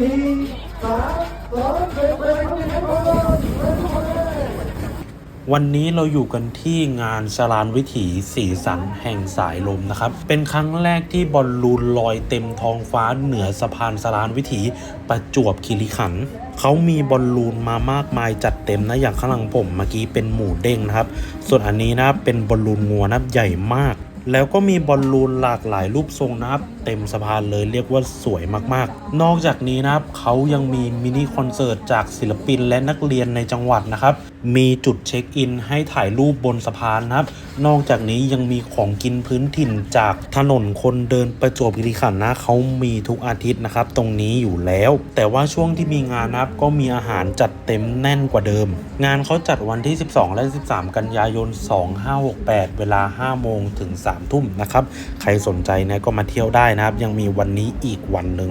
สี่สามสองเบรกเบรกเบรกเบรกเบรกเบวันนี้เราอยู่กันที่งานสลานวิถีสีสันแห่งสายลมนะครับ เป็นครั้งแรกที่บอลลูนลอยเต็มท้องฟ้าเหนือสะพานสลานวิถีประจวบคีรีขันธ์เขามีบอลลูนมามากมายจัดเต็มนะอย่างข้างหลังผมเมื่อกี้เป็นหมูเด้งนะครับ ส่วนอันนี้นะเป็นบอลลูนงัวนะใหญ่มาก แล้วก็มีบอลลูนหลากหลายรูปทรงนะครับ เต็มสะพานเลยเรียกว่าสวยมากๆ นอกจากนี้นะครับเขายังมีมินิคอนเสิร์ตจากศิลปินและนักเรียนในจังหวัดนะครับ มีจุดเช็คอินให้ถ่ายรูปบนสะพานนะครับ นอกจากนี้ยังมีของกินพื้นถิ่นจากถนนคนเดินประจวบคีรีขันธ์นะเขามีทุกอาทิตย์นะครับ ตรงนี้อยู่แล้ว แต่ว่าช่วงที่มีงานนะครับก็มีอาหารจัดเต็มแน่นกว่าเดิม งานเขาจัดวันที่ 12 และ 13 กันยายน 2568 เวลา 5 โมงถึง 3 ทุ่มนะครับ ใครสนใจนะก็มาเที่ยวได้นะครับ ยังมีวันนี้อีกวันหนึ่ง